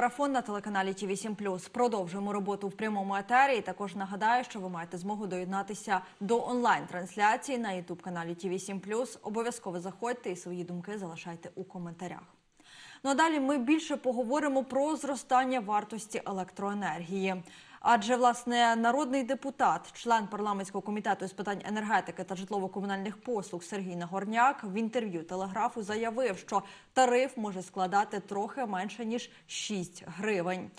Марафон на телеканалі ТІВІ 7 Продовжуємо роботу в прямому етері. І також нагадаю, що ви маєте змогу доєднатися до онлайн-трансляції на ютуб каналі ТІВІ 7 Обов'язково заходьте і свої думки залишайте у коментарях. Ну а далі ми більше поговоримо про зростання вартості електроенергії. Адже власне народний депутат, член парламентського комітету з питань енергетики та житлово-комунальних послуг Сергій Нагорняк в інтерв'ю телеграфу заявив, що тариф може складати трохи менше ніж 6 гривень.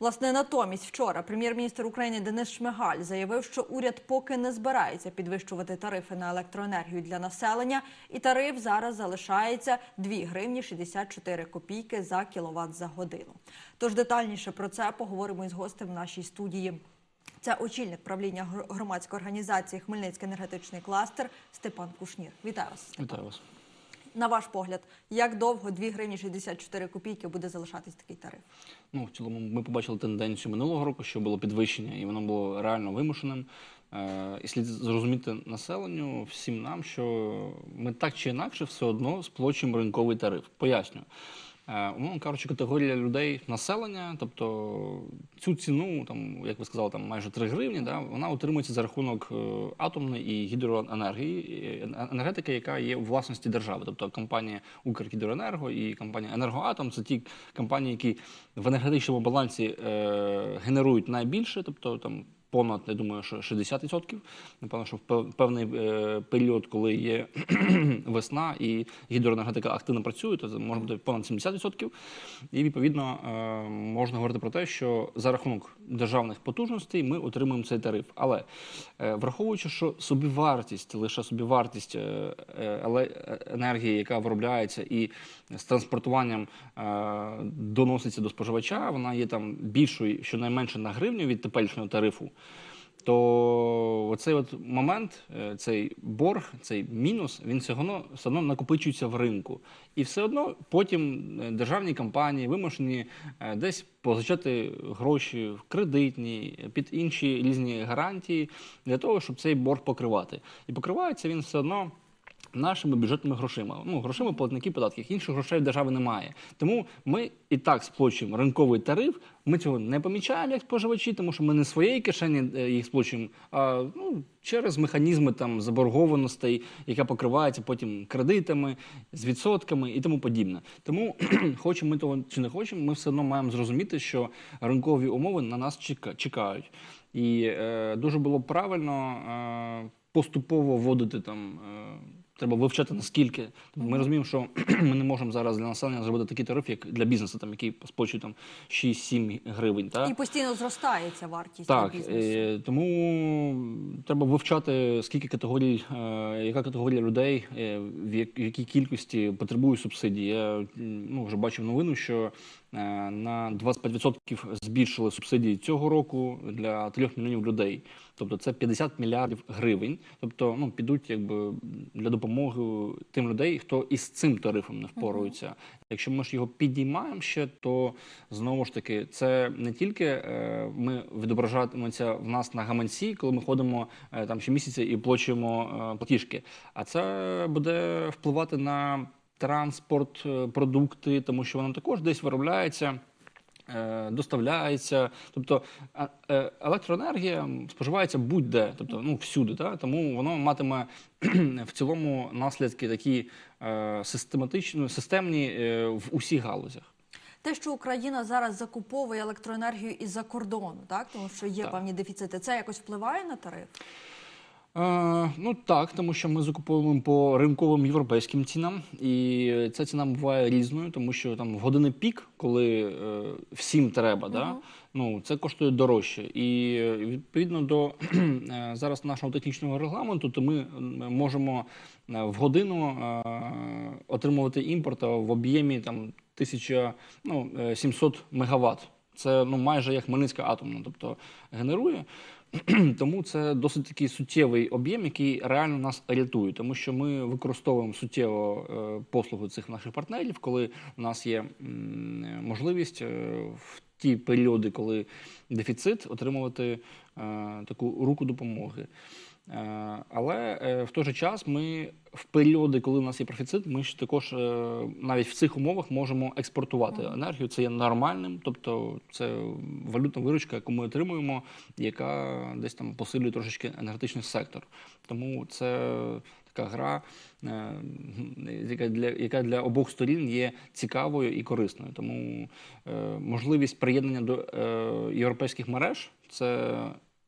Власне, натомість вчора прем'єр-міністр України Денис Шмигаль заявив, що уряд поки не збирається підвищувати тарифи на електроенергію для населення, і тариф зараз залишається 2 гривні 64 копійки за кіловат за годину. Тож детальніше про це поговоримо із гостем в нашій студії. Це очільник правління громадської організації Хмельницький енергетичний кластер Степан Кушнір. Вітаю вас. Вітаю вас. На ваш погляд, як довго 2 гривні 64 копійки буде залишатись такий тариф? Ну, в цілому, ми побачили тенденцію минулого року, що було підвищення, і воно було реально вимушеним. Е, І слід зрозуміти населенню, всім нам, що ми так чи інакше все одно сплочимо ринковий тариф. Поясню. Е, Умовно кажучи, категорія людей населення, тобто цю ціну, там, як ви сказали, там майже 3 гривні, да, вона утримується за рахунок е, атомної і гідроенергії, е, енергетики, яка є у власності держави. Тобто компанія Укргідроенерго і компанія Енергоатом це ті компанії, які в енергетичному балансі е, генерують найбільше, тобто там. Понад, я думаю, що 60%. Напевно, що в певний е, період, коли є весна і гідроенергетика активно працює, то може бути понад 70%. І відповідно е, можна говорити про те, що за рахунок державних потужностей ми отримуємо цей тариф. Але е, враховуючи, що собівартість, лише собівартість енергії, яка виробляється і з транспортуванням доноситься до споживача, вона є там більшою, щонайменше на гривню від теперішнього тарифу. То оцей от момент, е, цей борг, цей мінус, він все одно, все одно накопичується в ринку. І все одно потім е, державні компанії вимушені е, десь позичати гроші в кредитні, під інші різні гарантії для того, щоб цей борг покривати. І покривається він все одно нашими бюджетними грошима. Ну, грошима платників податків. Інших грошей в держави немає. Тому ми і так сплачуємо ринковий тариф. Ми цього не помічаємо як споживачі, тому що ми не своєї кишені е, їх сплачуємо, а ну, через механізми там заборгованостей, яка покривається потім кредитами, з відсотками і тому подібне. Тому хочемо ми того чи не хочемо, ми все одно маємо зрозуміти, що ринкові умови на нас чека- чекають. І е, дуже було правильно е, поступово вводити там. Е, Треба вивчати наскільки. Ми розуміємо, що ми не можемо зараз для населення зробити такий тариф, як для бізнесу, там який сплачує там 6-7 гривень. Та? І постійно зростає ця вартість Так, для бізнесу. е, тому треба вивчати, скільки категорій, е, яка категорія людей, е, в як- в якій кількості потребує субсидії. Я ну, вже бачив новину, що е, на 25% збільшили субсидії цього року для 3 мільйонів людей. Тобто це 50 мільярдів гривень. Тобто ну, підуть якби для допомоги тим людей, хто із цим тарифом не впорується. Якщо ми ж його підіймаємо ще, то знову ж таки це не тільки е, ми відображатиметься в нас на гаманці, коли ми ходимо е, там щомісяця і плачуємо е, платіжки, а це буде впливати на транспорт, е, продукти, тому що воно також десь виробляється. е, Доставляється, тобто е, електроенергія споживається будь-де, тобто ну всюди, та? тому воно матиме в цілому наслідки такі систематичні, системні в усіх галузях. Те, що Україна зараз закуповує електроенергію із-за кордону, так тому що є Так. певні дефіцити, це якось впливає на тариф? Е, ну так, тому що ми закуповуємо по ринковим європейським цінам, і ця ціна буває різною, тому що там в години пік, коли е, всім треба, да, ну це коштує дорожче. І е, відповідно до е, зараз нашого технічного регламенту, то ми можемо в годину е, отримувати імпорт в об'ємі там 1000, ну, 700 мегаватт. Це ну майже як Хмельницька атомна, тобто генерує. Тому це досить такий суттєвий об'єм, який реально нас рятує, тому що ми використовуємо суттєво послугу послуги цих наших партнерів, коли у нас є можливість е, в ті періоди, коли дефіцит, отримувати е, таку руку допомоги. Е, Але е, в той же час ми в періоди, коли у нас є профіцит, ми ж також е, навіть в цих умовах можемо експортувати енергію. Це є нормальним, тобто це валютна виручка, яку ми отримуємо, яка десь там посилює трошечки енергетичний сектор. Тому це така гра, яка для, яка для обох сторін є цікавою і корисною. Тому можливість приєднання до європейських мереж це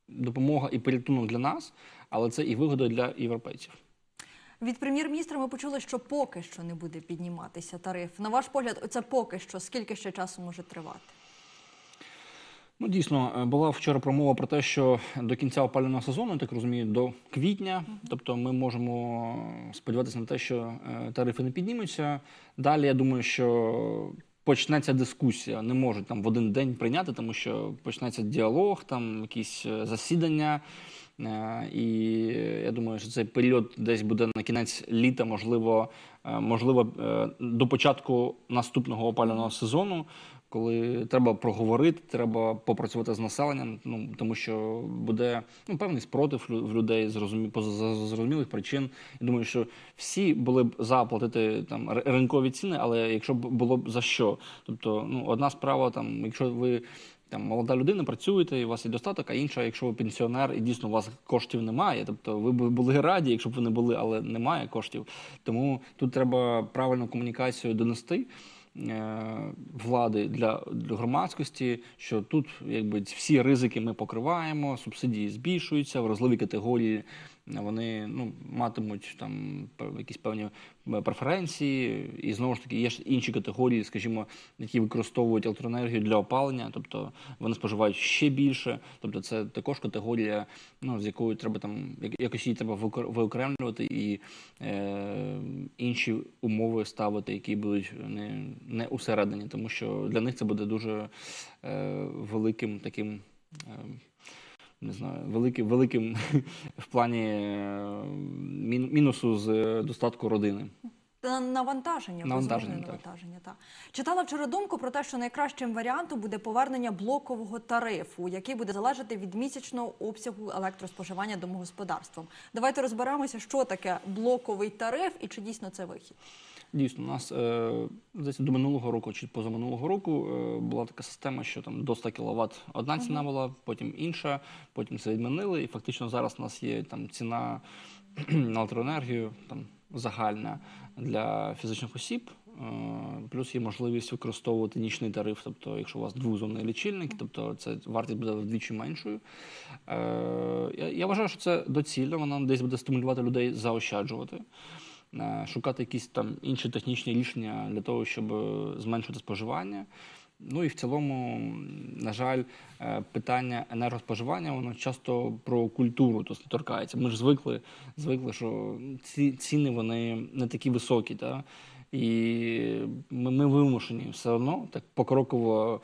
допомога і порятунок для нас, але це і вигода для європейців. Від прем'єр-міністра ми почули, що поки що не буде підніматися тариф. На ваш погляд, оце поки що. Скільки ще часу може тривати? Ну, дійсно, е, була вчора промова про те, що до кінця опалювального сезону, я так розумію, до квітня, тобто ми можемо сподіватися на те, що е, тарифи не піднімуться. Далі я думаю, що почнеться дискусія. Не можуть там в один день прийняти, тому що почнеться діалог, там якісь е, засідання. Е, І я думаю, що цей період десь буде на кінець літа, можливо, е, можливо, до початку наступного опалювального сезону, коли треба проговорити, треба попрацювати з населенням, ну тому що буде ну, певний спротив в людей зрозумі, зрозумілих причин. Я думаю, що всі були б за платити там ринкові ціни, але якщо б було б за що, тобто, ну одна справа, там, якщо ви. Там молода людина, працюєте, і у вас є достаток, а інша, якщо ви пенсіонер, і дійсно у вас коштів немає. Тобто ви б були раді, якщо б ви не були, але немає коштів. Тому тут треба правильну комунікацію донести влади для, для громадськості, що тут якби всі ризики ми покриваємо, субсидії збільшуються, вразливі категорії вони ну, матимуть там якісь певні е, преференції, і знову ж таки є ж інші категорії, скажімо, які використовують електроенергію для опалення, тобто вони споживають ще більше. Тобто, це також категорія, ну з якою треба там якось її треба виокремлювати і е, інші умови ставити, які будуть не, не усередині, тому що для них це буде дуже е, великим таким. Е, не знаю, великим, великим в плані е, мінусу з е, достатку родини. Та Навантаження, Навантаження, так. навантаження. Так. Читала вчора думку про те, що найкращим варіантом буде повернення блокового тарифу, який буде залежати від місячного обсягу електроспоживання домогосподарством. Давайте розберемося, що таке блоковий тариф і чи дійсно це вихід. Дійсно, у нас е, здається, до минулого року чи позаминулого року е, була така система, що там до 100 кВт одна ціна була, потім інша, потім це відмінили. І фактично зараз у нас є там ціна на електроенергію там загальна для фізичних осіб. е, Плюс є можливість використовувати нічний тариф, тобто, якщо у вас двозонний лічильник, тобто це вартість буде вдвічі меншою. Я, вважаю, що це доцільно, вона десь буде стимулювати людей заощаджувати шукати якісь там інші технічні рішення для того, щоб е, зменшити споживання. Ну і в цілому, на жаль, е, питання енергоспоживання воно часто про культуру то торкається. Ми ж звикли, звикли, що ці ціни вони не такі високі. Та? І ми, ми вимушені все одно так покроково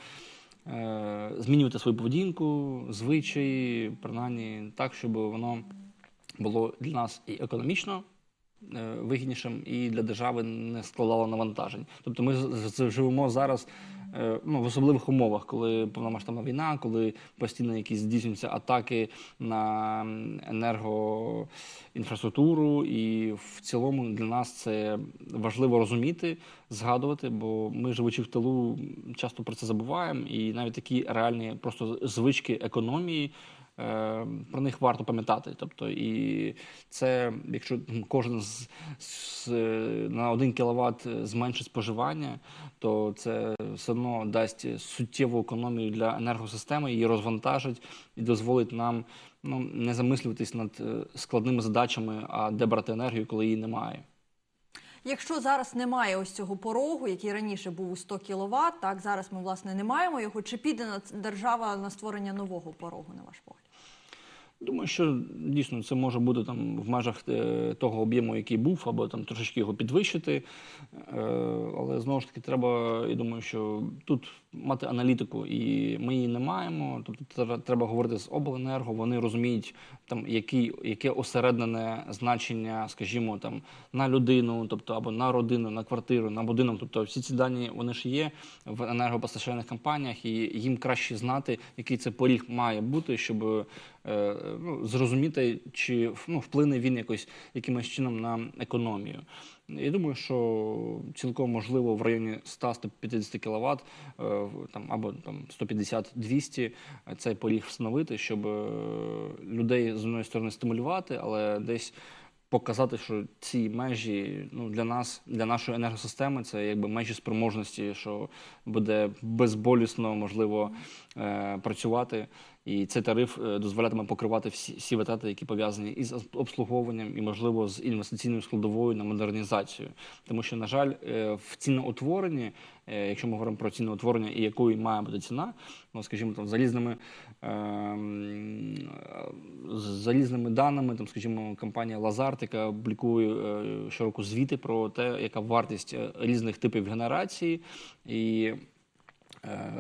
е, змінювати свою поведінку, звичаї, принаймні так, щоб воно було для нас і економічно е, вигіднішим, і для держави не складало навантажень. Тобто ми живемо зараз е, ну, в особливих умовах, коли повномасштабна війна, коли постійно якісь здійснюються атаки на енергоінфраструктуру, і в цілому для нас це важливо розуміти, згадувати, бо ми, живучи в тилу, часто про це забуваємо, і навіть такі реальні просто звички економії. Е, Про них варто пам'ятати. Тобто, і це, якщо кожен з, з на 1 кВт зменшить споживання, то це все одно дасть суттєву економію для енергосистеми, її розвантажить і дозволить нам ну, не замислюватись над е, складними задачами, а де брати енергію, коли її немає. Якщо зараз немає ось цього порогу, який раніше був у 100 кВт, так зараз ми власне не маємо його. Чи піде держава на створення нового порогу, на ваш погляд? Думаю, що дійсно це може бути там в межах е, того об'єму, який був, або там трошечки його підвищити. Е, Але знову ж таки, треба, я думаю, що тут мати аналітику, і ми її не маємо. Тобто тре- треба говорити з обленерго. Вони розуміють там які, яке осереднене значення, скажімо, там на людину, тобто або на родину, на квартиру, на будинок. Тобто всі ці дані вони ж є в енергопостачальних компаніях, і їм краще знати, який це поріг має бути, щоб е, ну, зрозуміти, чи ну, вплине він якось якимось чином на економію. Я думаю, що цілком можливо в районі 100-150 кВт е, там, або там 150-200 цей поріг встановити, щоб е, людей з одної сторони стимулювати, але десь показати, що ці межі ну, для нас, для нашої енергосистеми, це якби межі спроможності, що буде безболісно можливо е, працювати. І цей тариф е, дозволятиме покривати всі, всі витрати, які пов'язані із обслуговуванням і, можливо, з інвестиційною складовою на модернізацію. Тому що, на жаль, е, в ціноутворенні, е, якщо ми говоримо про ціноутворення і якою має бути ціна, ну скажімо, там залізними ем, залізними даними, там, скажімо, компанія Лазарт, яка публікує щороку звіти про те, яка вартість різних типів генерації і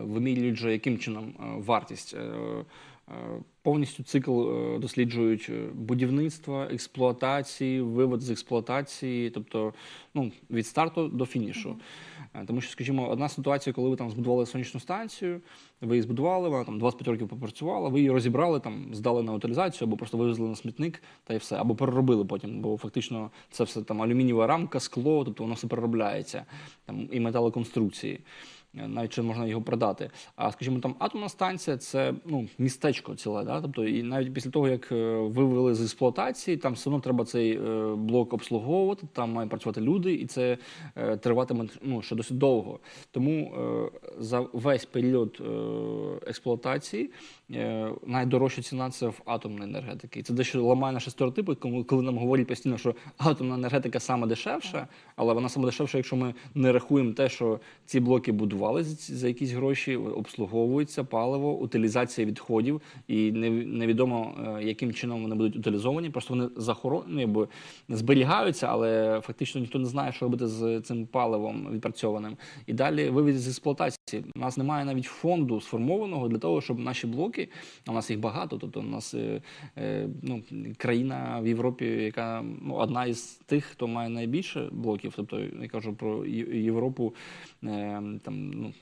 вимірюють же, яким чином е, вартість. е, е, Повністю цикл е, досліджують е, будівництва, експлуатації, вивод з експлуатації, тобто ну, від старту до фінішу. Е, Тому що, скажімо, одна ситуація, коли ви там збудували сонячну станцію, ви її збудували, вона там 25 років попрацювала, ви її розібрали, там здали на утилізацію або просто вивезли на смітник та й все, або переробили потім, бо фактично це все там алюмінієва рамка, скло, тобто воно все переробляється, там і металоконструкції. Навіть чи можна його продати. А скажімо, там атомна станція це ну містечко ціле, да? тобто, і навіть після того, як е, вивели з експлуатації, там все одно треба цей е, блок обслуговувати, там мають працювати люди, і це е, триватиме ну, ще досить довго. Тому за весь період експлуатації найдорожча ціна це в атомної енергетики. І це дещо ламає наші стереотипи, коли, коли нам говорять постійно, що атомна енергетика саме дешевша, але вона саме дешевша, якщо ми не рахуємо те, що ці блоки будували за, за якісь гроші, обслуговуються паливо, утилізація відходів, і невідомо е, яким чином вони будуть утилізовані. Просто вони захоронені, або зберігаються, але фактично ніхто не знає, що робити з цим паливом відпрацьованим. І далі вивід з експлуатації. У нас немає навіть фонду сформованого для того, щоб наші блоки, а у нас їх багато. Тобто, у нас е, е, ну, країна в Європі, яка ну, одна із тих, хто має найбільше блоків. Тобто, я кажу про Європу, там ну.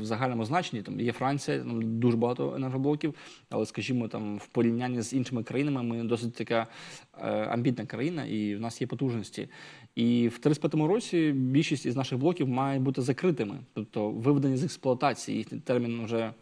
В загальному значенні там є Франція, там дуже багато енергоблоків, але, скажімо, там в порівнянні з іншими країнами ми досить така е, амбітна країна, і в нас є потужності. І в 35-му році більшість із наших блоків має бути закритими, тобто виведені з експлуатації. Їхній термін вже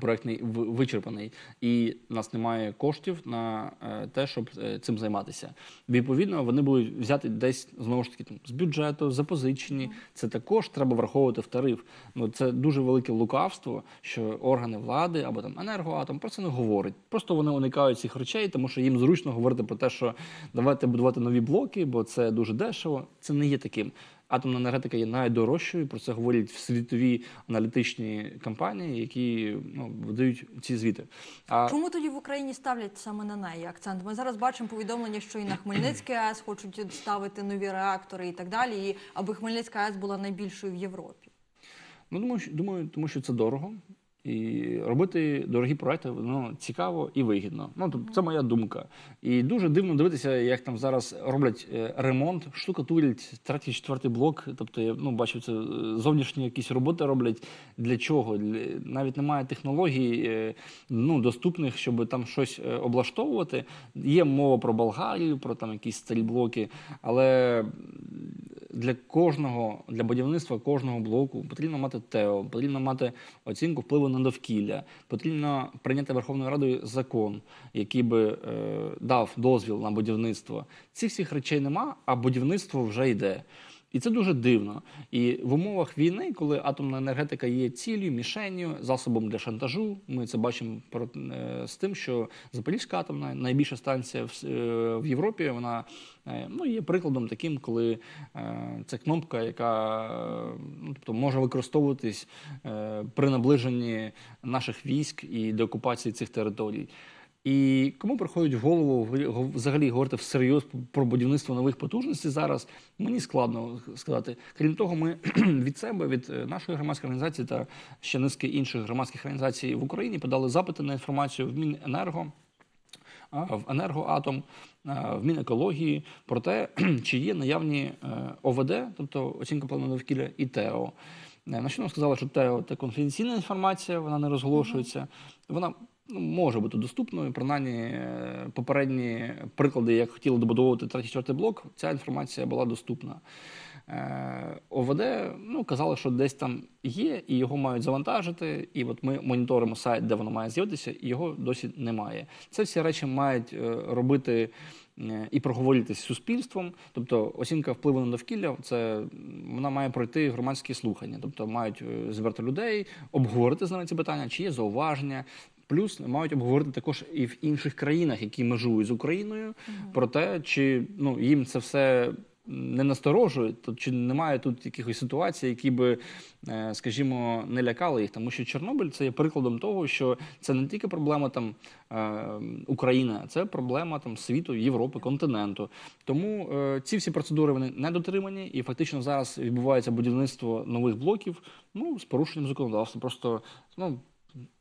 проектний вичерпаний, і в нас немає коштів на е, те, щоб е, цим займатися. Відповідно, вони будуть взяти десь знову ж таки там, з бюджету, запозичені. Це також треба враховувати в тариф. Ну це дуже велике лукавство, що органи влади або там енергоатом про це не говорять. Просто вони уникають цих речей, тому що їм зручно говорити про те, що давайте будувати нові блоки, бо це дуже дешево. Це не є таким. Атомна енергетика є найдорожчою. Про це говорять світові аналітичні компанії, які ну, видають ці звіти. А Чому тоді в Україні ставлять саме на неї акцент? Ми зараз бачимо повідомлення, що і на Хмельницький АЕС хочуть ставити нові реактори і так далі, і аби Хмельницька АЕС була найбільшою в Європі. Ну, думаю, думаю, тому що це дорого. І робити дорогі проекти воно цікаво і вигідно. Ну тобто це моя думка. І дуже дивно дивитися, як там зараз роблять е, ремонт, штукатурять третій, четвертий блок. Тобто я ну бачу це е, зовнішні якісь роботи роблять. Для чого? Навіть немає технологій е, ну доступних, щоб там щось облаштовувати. Є мова про Болгарію, про там якісь старі блоки, але для кожного, для будівництва кожного блоку потрібно мати ТЕО, потрібно мати оцінку впливу на довкілля, потрібно прийняти Верховною Радою закон, який би е, дав дозвіл на будівництво. Цих всіх речей нема, а будівництво вже йде. І це дуже дивно. І в умовах війни, коли атомна енергетика є ціллю, мішенню, засобом для шантажу, ми це бачимо е, з тим, що Запорізька атомна найбільша станція в, е, Європі, вона е, ну, є прикладом таким, коли це кнопка, яка ну, тобто, може використовуватись при наближенні наших військ і деокупації цих територій. І кому приходить в голову взагалі говорити всерйоз про будівництво нових потужностей зараз, мені складно сказати. Крім того, ми від себе, від е, нашої громадської організації та ще низки інших громадських організацій в Україні подали запити на інформацію в Міненерго в енергоатом, в Мінекології про те, чи є наявні е, ОВД, тобто оцінка плану довкілля, і ТЕО. Е, На що нам сказали, що ТЕО це конфіденційна інформація, вона не розголошується. Вона може бути доступною. Принаймні, е, попередні приклади, як хотіли добудовувати третій четвертий блок, ця інформація була доступна. Е, ОВД ну, казали, що десь там є, і його мають завантажити. І от ми моніторимо сайт, де воно має з'явитися, і його досі немає. Це всі речі мають е, робити і проговорюватися з суспільством. Тобто оцінка впливу на довкілля це вона має пройти громадські слухання. Тобто мають збирати людей, обговорити з ними ці питання, чи є зауваження. Плюс мають обговорити також і в інших країнах, які межують з Україною, про те, чи ну їм це все не насторожує, то чи немає тут якихось ситуацій, які би, е, скажімо, не лякали їх, тому що Чорнобиль це є прикладом того, що це не тільки проблема там е, України, а це проблема там світу, Європи, континенту. Тому е, ці всі процедури вони не дотримані, і фактично зараз відбувається будівництво нових блоків ну з порушенням законодавства. Просто ну.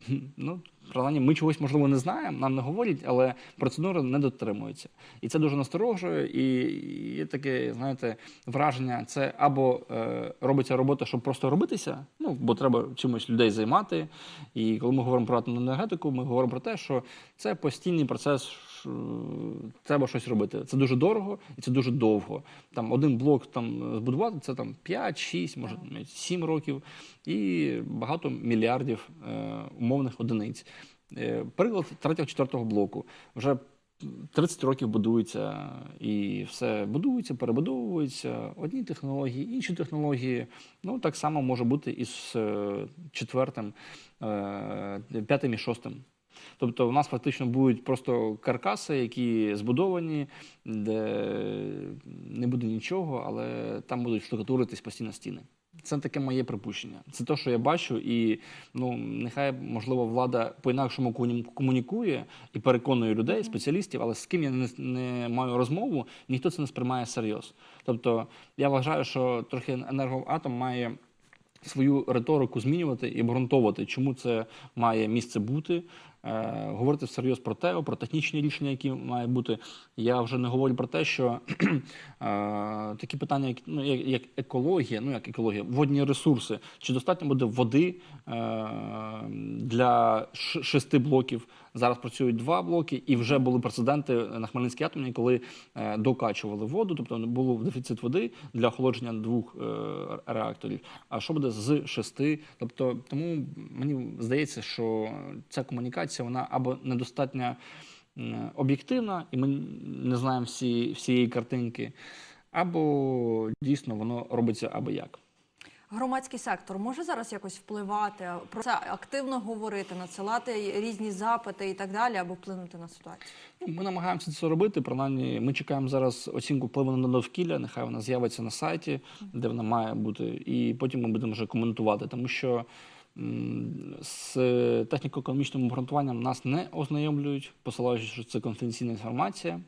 Ну, принаймні, ми чогось можливо не знаємо, нам не говорять, але процедури не дотримуються. І це дуже насторожує. І є таке, знаєте, враження: це або е, робиться робота, щоб просто робитися, ну бо треба чимось людей займати. І коли ми говоримо про атомну енергетику, ми говоримо про те, що це постійний процес. Ш- Треба щось робити. Це дуже дорого і це дуже довго. Там один блок там збудувати це там 5, 6, може навіть 7 років і багато мільярдів е, умовних одиниць. Е, приклад третього четвертого блоку вже 30 років будується і все будується, перебудовується. Одні технології, інші технології. Ну так само може бути і з е, четвертим, е, п'ятим і шостим. Тобто у нас фактично будуть просто каркаси, які збудовані, де не буде нічого, але там будуть штукатуритись постійно стіни. Це таке моє припущення. Це те, що я бачу, і ну нехай можливо влада по-інакшому комунікує і переконує людей, спеціалістів, але з ким я не, не маю розмову, ніхто це не сприймає всерйоз. Тобто я вважаю, що трохи енергоатом має свою риторику змінювати і обґрунтовувати, чому це має місце бути. Е, говорити всерйоз про те, про технічні рішення, які мають бути. Я вже не говорю про те, що е, такі питання, як, ну, як, екологія, ну як екологія, водні ресурси, чи достатньо буде води е, для шести блоків. Зараз працюють два блоки, і вже були прецеденти на Хмельницькій атомній, коли е, докачували воду, тобто був дефіцит води для охолодження двох е, реакторів. А що буде з шести? Тобто, тому мені здається, що ця комунікація вона або недостатньо об'єктивна, і ми не знаємо всі, всієї картинки, або дійсно воно робиться або як. Громадський сектор може зараз якось впливати, про це активно говорити, надсилати різні запити і так далі, або вплинути на ситуацію. Ну, Ми намагаємося це робити. Принаймні, ми чекаємо зараз оцінку впливу на довкілля. Нехай вона з'явиться на сайті, де вона має бути, і потім ми будемо вже коментувати, тому що з техніко-економічним обґрунтуванням нас не ознайомлюють, посилаючи, що це конфіденційна інформація,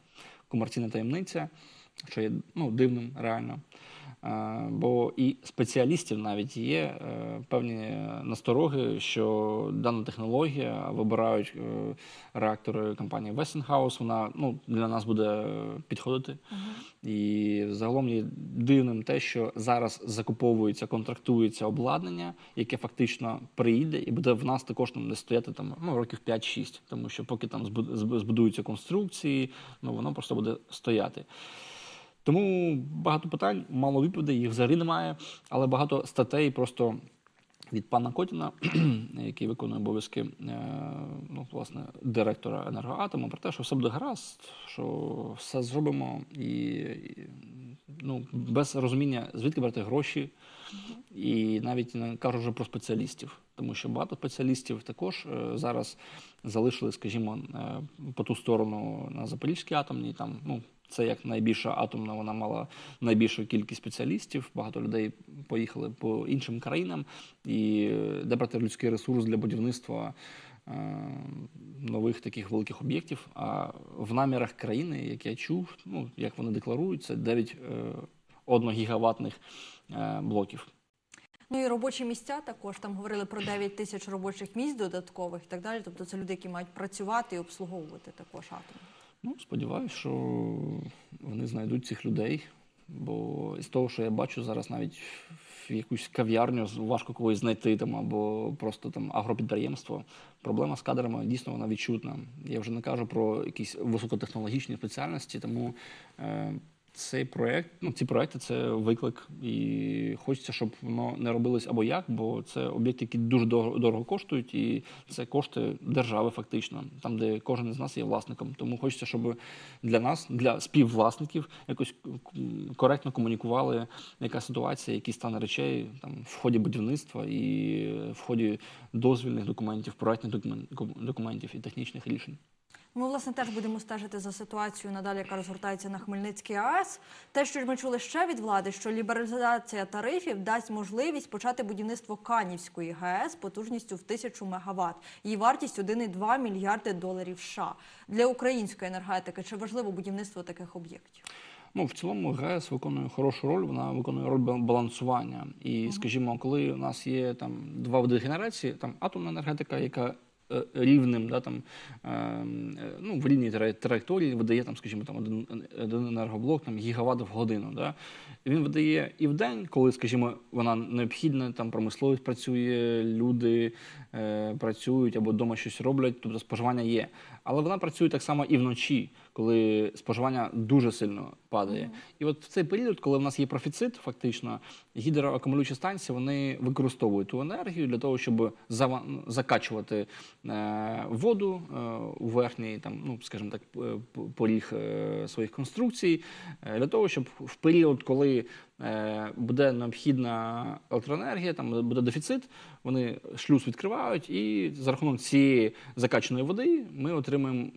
комерційна таємниця, що є ну, дивним реально. Е, Бо і спеціалістів навіть є е, певні настороги, що дана технологія вибирають е, реактори компанії Westinghouse, Вона ну для нас буде підходити. І загалом є дивним те, що зараз закуповується, контрактується обладнання, яке фактично приїде і буде в нас також там не стояти там ну років 5-6, тому що поки там збудуються конструкції, ну воно просто буде стояти. Тому багато питань, мало відповідей, їх взагалі немає, але багато статей просто від пана Котіна, який виконує обов'язки е, ну, власне, директора енергоатому, про те, що все буде гаразд, що все зробимо і, ну, без розуміння, звідки брати гроші, і навіть не кажу вже про спеціалістів, тому що багато спеціалістів також е, зараз залишили, скажімо, е, по ту сторону на Запорізькій атомній. Там ну це як найбільша атомна, вона мала найбільшу кількість спеціалістів. Багато людей поїхали по іншим країнам, і е, де брати людський ресурс для будівництва. е, нових таких великих об'єктів. А в намірах країни, як я чув, ну як вони декларують, це 9 е, одногігаватних блоків. Ну і робочі місця також там говорили про 9 тисяч робочих місць додаткових і так далі. Тобто це люди, які мають працювати і обслуговувати також атом. Ну, сподіваюся, що вони знайдуть цих людей. Бо з того, що я бачу зараз, навіть в якусь кав'ярню важко когось знайти там або просто там агропідприємство. Проблема з кадрами дійсно вона відчутна. Я вже не кажу про якісь високотехнологічні спеціальності, тому е, цей проект, ну ці проекти це виклик, і хочеться, щоб воно не робилось або як, бо це об'єкти, які дуже дорого, дорого коштують, і це кошти держави, фактично, там, де кожен із нас є власником. Тому хочеться, щоб для нас, для співвласників, якось коректно комунікували, яка ситуація, які стани речей там в ході будівництва і в ході дозвільних документів, проектних докумен- документів і технічних рішень. Ми, власне, теж будемо стежити за ситуацією надалі, яка розгортається на Хмельницькій АЕС. Те, що ми чули ще від влади, що лібералізація тарифів дасть можливість почати будівництво Канівської ГАЕС потужністю в тисячу мегаватт. Її вартість 1,2 мільярди доларів США. Для української енергетики чи важливо будівництво таких об'єктів? Ну, в цілому ГЕС виконує хорошу роль, вона виконує роль балансування. І, скажімо, коли у нас є там два види генерації, там атомна енергетика, яка рівним, да, там, е, е, ну, в рівній траєкторії видає, там, скажімо, там, один, один енергоблок там, гігават в годину. Да. Він видає і в день, коли, скажімо, вона необхідна, там промисловість працює, люди е, працюють або вдома щось роблять, тобто споживання є. Але вона працює так само і вночі, коли споживання дуже сильно падає. І от в цей період, коли в нас є профіцит, фактично, гідроакумулюючі станції вони використовують ту енергію для того, щоб закачувати е, воду е, у верхній, там, ну, скажімо так, поріг е, своїх конструкцій, для того, щоб в період, коли буде необхідна електроенергія, там буде дефіцит, вони шлюз відкривають, і за рахунок цієї закачаної води ми отримуємо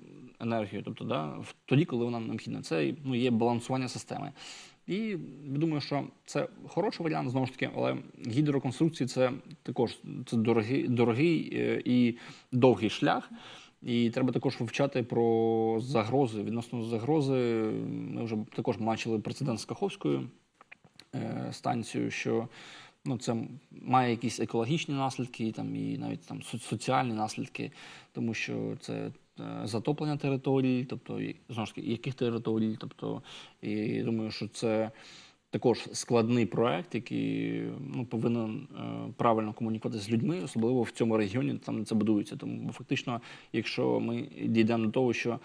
енергію, тобто да, тоді, коли вона необхідна. Це ну, є балансування системи. І думаю, що це хороший варіант знову ж таки, але гідроконструкції це також це дорогий, дорогий е, і довгий шлях. І треба також вивчати про загрози. Відносно загрози, ми вже також бачили прецедент з Каховською е, станцією, що ну, це має якісь екологічні наслідки, там, і навіть там со- соціальні наслідки, тому що це е, затоплення територій, тобто знову ж таки, яких територій, тобто, і думаю, що це. Також складний проект, який ну, повинен е, правильно комунікувати з людьми, особливо в цьому регіоні, там це будується. Тому фактично, якщо ми дійдемо до того, що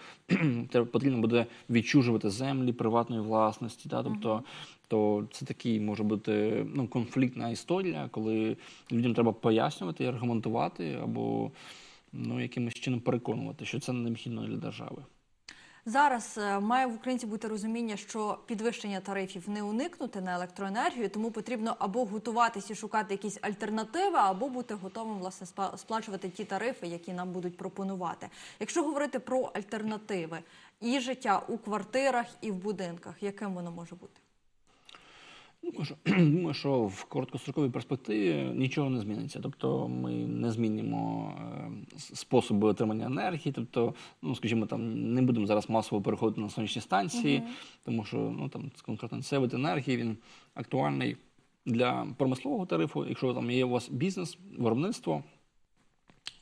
потрібно буде відчужувати землі приватної власності, та, тобто, то це такий може бути ну, конфліктна історія, коли людям треба пояснювати і аргументувати або ну, якимось чином переконувати, що це необхідно для держави. Зараз е, має в українців бути розуміння, що підвищення тарифів не уникнути на електроенергію, тому потрібно або готуватися і шукати якісь альтернативи, або бути готовим власне сплачувати ті тарифи, які нам будуть пропонувати. Якщо говорити про альтернативи і життя у квартирах і в будинках, яким воно може бути? Думаю, що, думаю, що в короткостроковій перспективі нічого не зміниться. Тобто ми не змінимо е, способи отримання енергії. Тобто, ну скажімо, там не будемо зараз масово переходити на сонячні станції, тому що ну там конкретно цей вид енергії він актуальний для промислового тарифу. Якщо там є у вас бізнес, виробництво.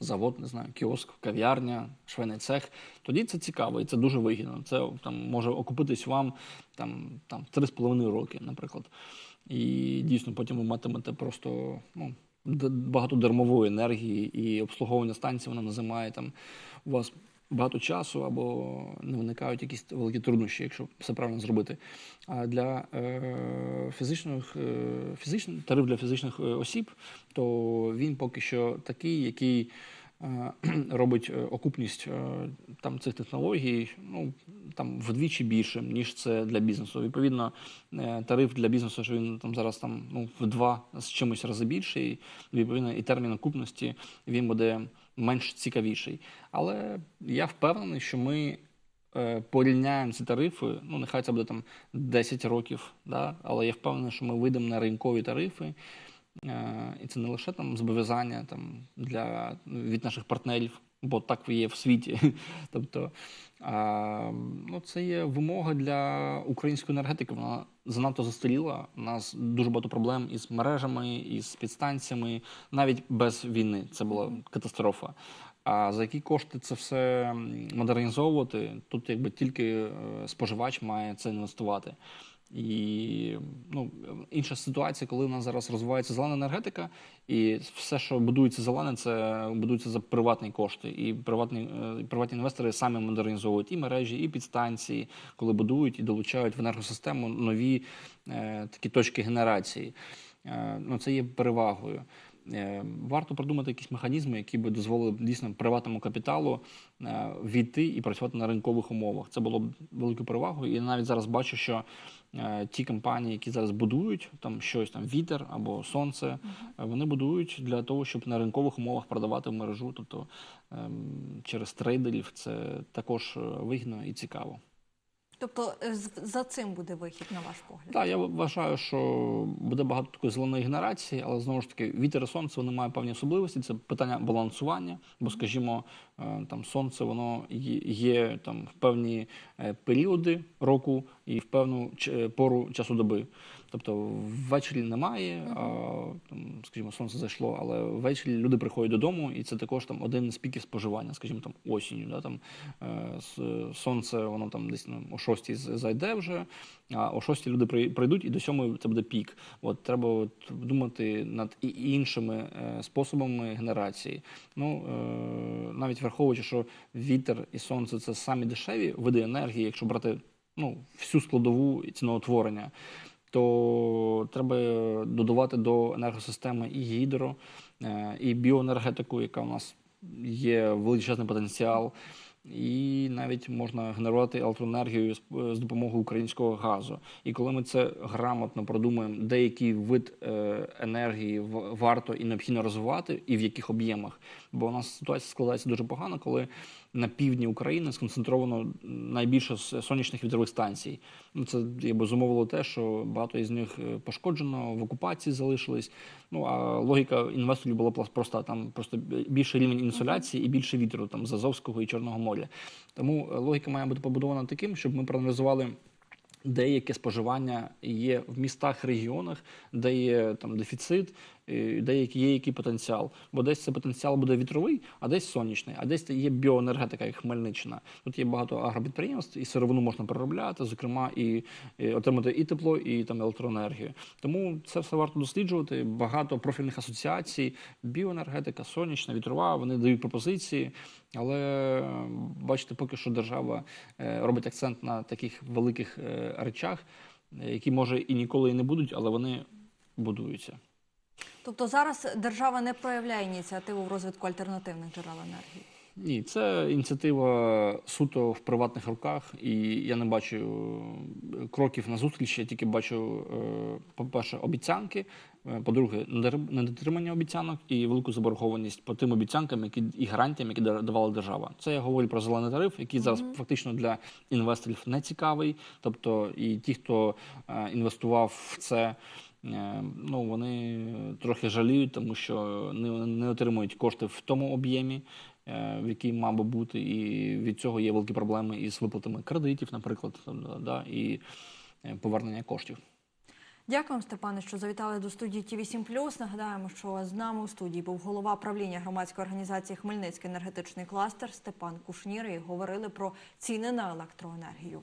Завод, не знаю, кіоск, кав'ярня, швейний цех. Тоді це цікаво і це дуже вигідно. Це там може окупитись вам там, там 3,5 роки, наприклад. І дійсно потім ви матимете просто ну, багато дармової енергії і обслуговування станції вона не займає там у вас багато часу або не виникають якісь великі труднощі, якщо все правильно зробити. А для е, фізичних, е, фізичних тариф для фізичних е, осіб, то він поки що такий, який робить е, окупність е, там цих технологій ну там вдвічі більше, ніж це для бізнесу. Відповідно, е, тариф для бізнесу, що він там зараз там ну в два з чимось рази більший. Відповідно, і термін окупності він буде менш цікавіший. Але я впевнений, що ми е, порівняємо ці тарифи. Ну нехай це буде там 10 років, да? але я впевнений, що ми вийдемо на ринкові тарифи. Е, І це не лише там зобов'язання там для від наших партнерів бо так є в світі. Тобто, а, ну, це є вимога для української енергетики. Вона занадто застаріла. У нас дуже багато проблем із мережами, із підстанціями. Навіть без війни це була катастрофа. А за які кошти це все модернізовувати? Тут якби тільки е, споживач має це інвестувати. І ну, інша ситуація, коли в нас зараз розвивається зелена енергетика, і все, що будується зелене, це будується за приватні кошти. І приватні, е, приватні інвестори самі модернізовують і мережі, і підстанції, коли будують і долучають в енергосистему нові е, такі точки генерації. Е, ну, це є перевагою. Е, Варто придумати якісь механізми, які би дозволили дійсно приватному капіталу е, війти і працювати на ринкових умовах. Це було б великою перевагою. І навіть зараз бачу, що ті компанії, які зараз будують там щось там вітер або сонце, е, вони будують для того, щоб на ринкових умовах продавати в мережу. Тобто ем, через трейдерів це також е, вигідно і цікаво. Тобто е, за цим буде вихід, на ваш погляд? Так, я вважаю, що буде багато такої зеленої генерації, але знову ж таки вітер і сонце вони мають певні особливості. Це питання балансування. Бо, скажімо, е, там сонце воно є, там в певні е, періоди року і в певну пору часу доби. Тобто ввечері немає, а, там, скажімо, сонце зайшло, але ввечері люди приходять додому, і це також там один з піків споживання, скажімо, там осінню. Да, там, е, сонце воно там десь ну, о 6 зайде вже, а о 6 люди прийдуть, і до 7 це буде пік. От треба от думати над іншими е, способами генерації. Ну е, навіть враховуючи, що вітер і сонце це самі дешеві види енергії, якщо брати ну, всю складову ціноутворення. То треба додавати до енергосистеми і гідро, е, і біоенергетику, яка у нас є величезний потенціал, і навіть можна генерувати електроенергію з, з допомогою українського газу. І коли ми це грамотно продумаємо, деякий вид е, енергії варто і необхідно розвивати, і в яких об'ємах. Бо у нас ситуація складається дуже погано, коли на півдні України сконцентровано найбільше сонячних вітрових станцій. Ну це якби зумовило те, що багато із них е, пошкоджено, в окупації залишились. Ну а логіка інвесторів була проста: там просто більший рівень інсоляції і більше вітру там з Азовського і Чорного моря. Тому е, логіка має бути побудована таким, щоб ми проаналізували. Деяке споживання є в містах, регіонах, де є там дефіцит, і де є- який потенціал. Бо десь це потенціал буде вітровий, а десь сонячний, а десь є біоенергетика, як Хмельниччина. Тут є багато агропідприємств, і сировину можна переробляти, зокрема, і, отримати і тепло, і там електроенергію. Тому це все варто досліджувати. Багато профільних асоціацій, біоенергетика, сонячна, вітрова. Вони дають пропозиції. Але е, бачите, поки що держава е, робить акцент на таких великих е, речах, е, які може і ніколи і не будуть, але вони будуються. Тобто зараз держава не проявляє ініціативу в розвитку альтернативних джерел енергії. Ні, це ініціатива суто в приватних руках, і я не бачу е, кроків на зустріч. Я тільки бачу, е, по-перше, обіцянки. е, По-друге, недотри- недотримання обіцянок і велику заборгованість по тим обіцянкам, які і гарантіям, які давала держава. Це я говорю про зелений тариф, який зараз фактично для інвесторів не цікавий. Тобто, і ті, хто інвестував в це. Е, Ну, вони трохи жаліють, тому що не, не отримують кошти в тому об'ємі, е, в який мав би бути, і від цього є великі проблеми із виплатами кредитів, наприклад, да, і е, повернення коштів. Дякуємо, Степане, що завітали до студії ті 7 Нагадаємо, що з нами у студії був голова правління громадської організації Хмельницький енергетичний кластер Степан Кушнір. І говорили про ціни на електроенергію.